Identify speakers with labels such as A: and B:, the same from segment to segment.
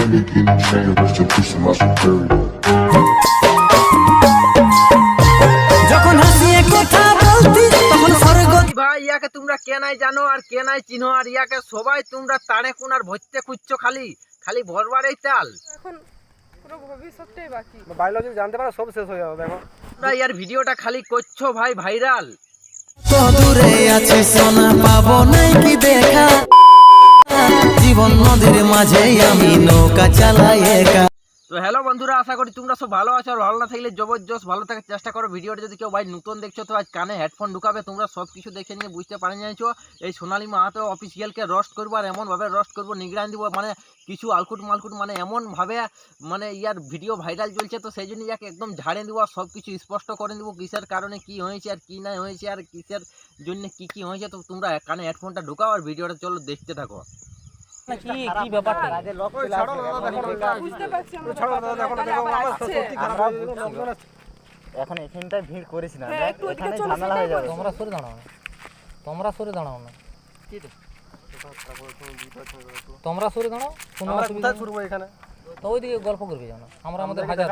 A: Chain, rest in peace to my superior.
B: যখন হাসিয়ে কথা বলতি তখন স্বর্গ
C: ভাই ইয়াকে তোমরা কে নাই জানো আর কে নাই চিনো? আর ইয়াকে সবাই তোমরা তাড়ে কোন আর ভরতে খুঁজছো খালি? খালি ভরবার এই চাল
D: এখন পুরো ভবিষ্যৎটাই বাকি।
E: বায়োলজি জানতে পারো সব শেষ হয়ে যাবে দেখো।
C: তোমরা ইয়ার ভিডিওটা খালি করছ ভাই ভাইরাল।
B: তো দূরে আছে সোনা পাবো নাই মাঝে আমি নৌকা চালাই একা।
C: তো হ্যালো বন্ধুরা, আশা করি তোমরা সব ভালো আছো আর ভালো না থাকলে জবরদস্ত ভালো থাকার চেষ্টা করো। ভিডিওটা যদি কেউ ভাই নতুন দেখছ তো আজ কানে হেডফোন ঢুকাবে, তোমরা সব কিছু দেখে নিয়ে বুঝতে পারে জানিছো। এই সোনালী মাহাতো অফিসিয়ালকে রোস্ট করব আর এমনভাবে রোস্ট করব নিগরান দিব মানে কিছু আলকুট মালকুট মানে এমনভাবে মানে ইয়ার ভিডিও ভাইরাল চলছে তো সেই জন্য ইয়াকে একদম ঝাড়ে দিব আর সব কিছু স্পষ্ট করে দিব কিসের কারণে কি হয়েছে আর কি না হয়েছে আর কিসের জন্য কি কি হয়েছে। তো তোমরা কানে হেডফোনটা ঢুকাও আর ভিডিওটা চলো দেখতে থাকো।
F: এখন এখানটায় ভিড় করিস না
D: হ্যাঁ,
F: এখানে ঝামেলা হয়ে যাবে।
G: তোমরা সরে দাঁড়াও না। তোমরা সরে দাঁড়াও না। তোমরা সরে দাঁড়াও
E: এখানে?
G: তো ওইদিকে গল্প করবে জানো আমরা আমাদের হাজার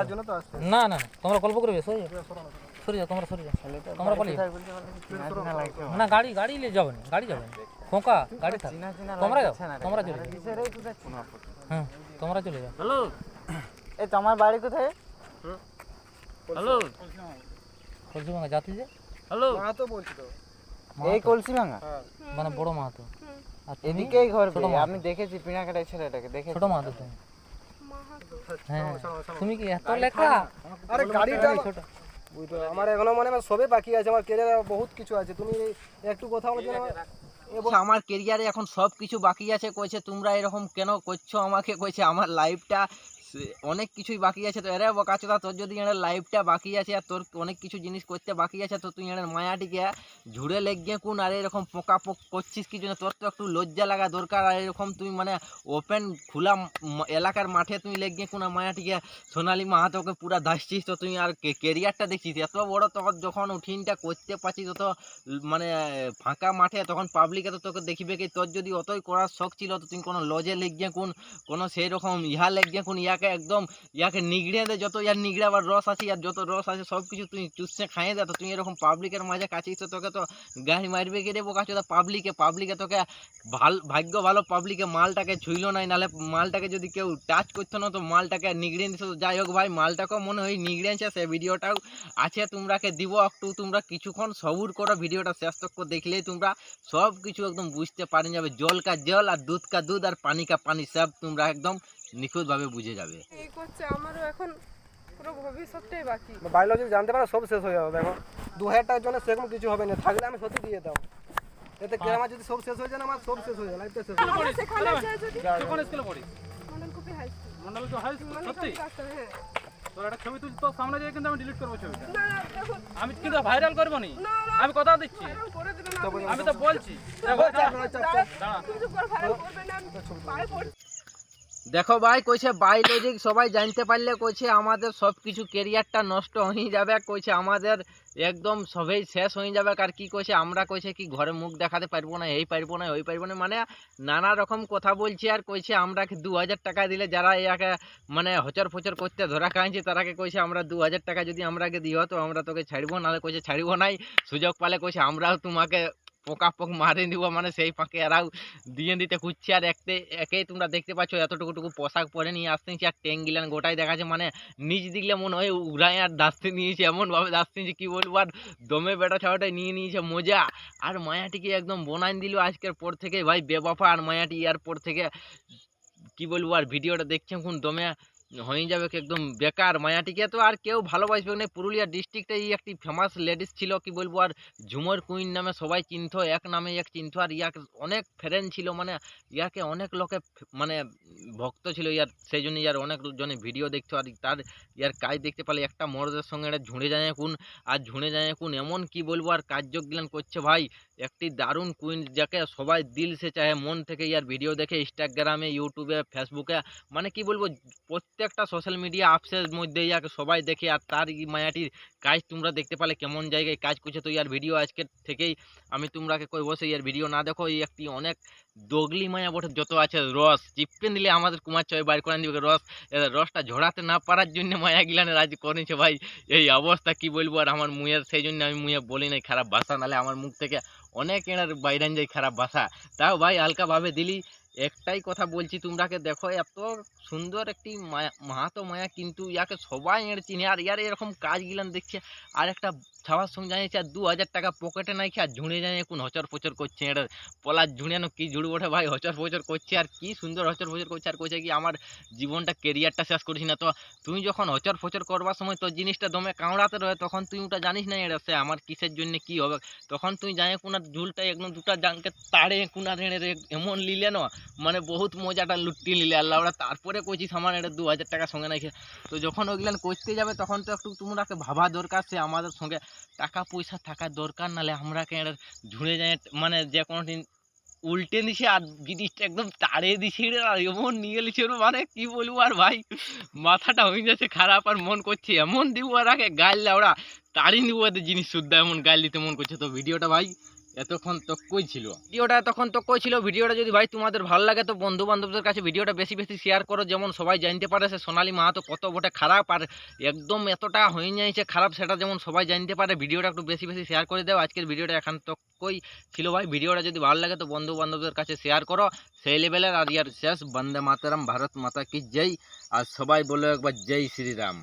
G: না না না, তোমরা গল্প করবে সরে যাও। সরে যাও তোমরা সরে যাও। তোমরা
F: লাগছে
G: না। গাড়ি গাড়ি নিয়ে যাবে না গাড়ি যাবে না খোঁকা গাড়ি থাক। তোমরা যাও। তোমরা চলে যাও? হ্যাঁ তোমরা চলে যাও।
F: এই তোমার বাড়ি কোথায়?
G: কলসি ভাঙা জাতি যে?
E: মা তো বলছি তো।
F: এই কলসি ভাঙা
G: মানে বড় মাহাতো। আর
F: এদিকেই ঘর
G: ছোট
F: আমি দেখেছি পিনাকাটাই ছেলেটাকে দেখেছি।
G: ছোট মাহাতো তুমি? হ্যাঁ। তুমি কি এত লেখা?
E: আরে গাড়িটা
G: ছোট।
E: আমার এখনও মানে আমার সবে বাকি আছে। আমার কেরিয়ার বহুত কিছু আছে। তুমি একটু কথা বলো আমার-
C: আমার কেরিয়ারে এখন সব কিছু বাকি আছে। কইছে, তোমরা এরকম কেন করছ আমাকে? কইছে, আমার লাইফটা অনেক কিছুই বাকি আছে তো। এরে বকাচোদা, তোর যদি এর লাইফটা বাকি আছে আর তোর অনেক কিছু জিনিস করতে বাকি আছে, তো তুই এর মায়াটিকে ঝুড়ে লেগে কোন আর এরকম পোকা পোক করছিস কি জন্য? তোর তো একটু লজ্জা লাগা দরকার। আর এরকম তুই মানে ওপেন খোলা এলাকার মাঠে তুই লেগে কোন আর মায়াটিকে, সোনালি মাহাতোকে পুরা দাসছিস, তো তুই আর কেরিয়ারটা দেখছিস? এত বড় তখন যখন উঠিনটা করতে পারছিস, তো মানে ফাঁকা মাঠে তখন পাবলিকে তো তোকে দেখিবে কি? তোর যদি অতই করার শখ ছিল, তো তুই কোনো লজে লেগে কোন, কোনো সেই রকম ইহা লেগে কোন ইয়াকে একদম ইয়াকে নিগড়ে দে, যত ইয়ার নিগড়াবার রস আছে আর যত রস আছে সব কিছু তুই চুষে খাইয়ে দে। তো তুই এরকম পাবলিকের মাঝে কাছিস তো তোকে তো গাড়ি মারবে কি রে বোকাচ্ছ পাবলিকে পাবলিকে তোকে ভালো, ভাগ্য ভালো পাবলিকে মালটাকে ছুইল নাই, নালে মালটাকে যদি কেউ টাচ করতো না, তো মালটাকে নিগড়ে দিত যাই হোক ভাই, মালটাকেও মনে হয় নিগড়েছে সে ভিডিওটাও আছে, তোমরাকে দিব একটু, তোমরা কিছুক্ষণ সবুর করো, ভিডিওটা শেষ তক দেখলেই তোমরা সব কিছু একদম বুঝতে পারে যাবে। জল কা জল আর দুধ কা দুধ আর পানি কা পানি, সব তোমরা একদম নিখুঁতভাবে বুঝে যাবে।
D: এই করছে আমারও এখন পুরো ভবিষ্যৎটাই বাকি।
E: বায়োলজি জানতে পারো সব শেষ হয়ে যাবে দেখো। দু হাজার টাকার জন্য সেরকম কিছু হবে না থাকলে আমি সত্যি দিয়ে দাও। এতে আমার যদি সব শেষ হয়ে যায় না আমার সব শেষ হয়ে যায় লাইফটা শেষ হয়ে
H: কোন স্কুলে পড়িস?
D: Mondal high school
H: Mondal high school সত্যি?
D: হ্যাঁ।
H: তোর একটা ছবি তুলছি তোর সামনে যেয়ে কিন্তু আমি ডিলিট করব ছবিটা।
D: না না দেখুন
H: আমি কিন্তু ভাইরাল করব নি? আমি কথা দিচ্ছি। আমি তো বলছি। দেখো,
C: ভাই কইছে বায়োলজিক সবাই জানতে পারলে কইছে আমাদের সব কিছু কেরিয়ারটা নষ্ট হয়ে যাবে কইছে আমাদের একদম সবেই শেষ হয়ে যাবে আর কি কইছে আমরা কইছে কি ঘরে মুখ দেখাতে পারব না এই পারব না ওই পারব না মানে নানা রকম কথা বলছে আর কইছে আমরা দু হাজার টাকা দিলে যারা ইয়াকে মানে হচর ফচর করতে ধরা খাইছে তারাকে কইছে আমরা দু হাজার টাকা যদি আমরাকে দিও তো আমরা তোকে ছাড়বো নাহলে কইছে ছাড়বো নাই সুযোগ পালে কইছে আমরাও তোমাকে পোকা পোক মারে দিব মানে সেই ফাঁকে এরাও দিয়ে দিতে খুঁজছে আর একতে, একেই তোমরা দেখতে পাচ্ছ এতটুকু টুকু পোশাক পরে নিয়ে আসতেছি আর ট্যাঙ্ক গিলান গোটাই দেখাচ্ছে মানে নিচ দিকলে মনে হয় উড়াই আর দাস্তে নিয়েছে, এমনভাবে যে কী বলব, আর দমে বেটা ছাওয়াটাই নিয়ে নিয়েছে, মজা। আর মায়াটিকে একদম বনাইন দিল আজকের পর থেকে, ভাই, বেবাফা, আর মায়াটি ইয়ার পর থেকে, কি বলব, আর ভিডিওটা দেখছে কোন দমে হয়ে যাবে একদম বেকার। মায়াটিকে তো আর কেউ ভালোবাসবে না। পুরুলিয়া ডিস্ট্রিক্টে এই একটি ফেমাস লেডিস ছিল, কি বলব? আর ঝুমর কুইন নামে সবাই চিনতো, এক নামে এক চিনতো। আর ইয়াকে অনেক ফ্রেন্ড ছিল মানে ইয়াকে অনেক লোকে মানে ভক্ত ছিল ইয়ার। সেই জন্য ইয়ার অনেক জনে ভিডিও দেখতো। আর তার ইয়ার কাজ দেখতে পেলে একটা মরদের সঙ্গে এটা ঝুঁড়ে যায় কোন আর ঝুঁড়ে যায় কোন এমন কি বলব? আর কার্যজ্ঞান করছে ভাই। একটি দারুণ কুইন যাকে সবাই দিল সে চায় মন থেকে ইয়ার ভিডিও দেখে ইনস্টাগ্রামে ইউটিউবে ফেসবুকে মানে কি বলব? প্রত্যেকটা সোশ্যাল মিডিয়া অ্যাপসের মধ্যে ইয়াকে সবাই দেখে আর তার মায়াটির কাজ তোমরা দেখতে পালে কেমন জায়গায় কাজ করছে। তো ইয়ার ভিডিও আজকে থেকেই আমি তোমরাকে কই বসে ইয়ার ভিডিও না দেখো, এই একটি অনেক দগলি মায়া বটে, যত আছে রস। চিপে দিলে আমাদের কুমার চয় বাইর করে দিবে রস রসটা ঝরাতে না পারার জন্য মায়া গিলানে রাজ করেছে ভাই। এই অবস্থা কি বলব আর আমার মুয়ের সেই জন্য আমি মুয়ে বলি নাই, খারাপ ভাষা, নালে আমার মুখ থেকে অনেক এনার বাইরান যায় খারাপ ভাষা। তাও ভাই হালকাভাবে দিলি একটাই কথা বলছি তোমরাকে, দেখো এত সুন্দর একটি মায়া, মাহাতো মায়া কিন্তু ইয়াকে সবাই এর চিনে। আর ইয়ার এরকম কাজ গিলান দেখছে, আর একটা ছাওয়ার সঙ্গে জানিয়েছে, আর দু হাজার টাকা পকেটে নাই খেয়ে আর ঝুঁড়ে জানিয়ে কোন হচর পচর করছে? এটা পলার ঝুড়িয়ানো কি ঝুড়ে ওঠে ভাই? হচর পচর করছে আর কি সুন্দর হচর পচর করছে? আর কইছে কি, আমার জীবনটা কেরিয়ারটা শেষ করিস না। তো তুই যখন হচর ফচর করবার সময় তোর জিনিসটা দমে কামড়াতে রয়ে, তখন তুই ওটা জানিস না এটা সে আমার কিসের জন্য কি হবে? তখন তুই জানে কোনার ঝুলটা একদম দুটা জানকে তাড়ে কোনার এমন লিলে না মানে বহুত মজাটা লুটি নিলে আল্লাহ। ওরা তারপরে কইছিস আমার এটা দু হাজার টাকা সঙ্গে নাকি তো যখন ওইগুলান করতে যাবে, তখন তো একটু তোমরাকে ভাবা দরকার, সে আমাদের সঙ্গে টাকা পয়সা থাকা দরকার, নালে আমরাকে এটা ঝুড়ে যায় মানে যে কোনো দিন উল্টে দিছে, আর জিনিসটা একদম তাড়িয়ে দিছে আর এমন নিয়ে রে মানে কি বলব আর ভাই? মাথাটা হয়ে যাচ্ছে খারাপ, আর মন করছে এমন দিব আর আগে। গাল ওরা তাড়িয়ে দিব জিনিস শুদ্ধ, এমন গাল দিতে মন করছে। তো ভিডিওটা ভাই এতক্ষণ তক্কই ছিল? ভিডিওটা এতক্ষণ তক্কই ছিল? ভিডিওটা যদি ভাই তোমাদের ভালো লাগে তো বন্ধু বান্ধবদের কাছে ভিডিওটা বেশি বেশি শেয়ার করো। যেমন সবাই জানতে পারে সে সোনালী মাহাতো কত বটে খারাপ আর একদম এতটা হয়ে যাইছে খারাপ সেটা যেমন সবাই জানতে পারে। ভিডিওটা একটু বেশি বেশি শেয়ার করে দাও। আজকের ভিডিওটা এখান তক্কই ছিল ভাই? ভিডিওটা যদি ভালো লাগে তো বন্ধু বান্ধবদের কাছে শেয়ার করো। সেই লেভেলের আর ইয়ার শেষ। বন্দে মাতারাম। ভারত মাতা কি জয়। আর সবাই বলো একবার জয় শ্রীরাম।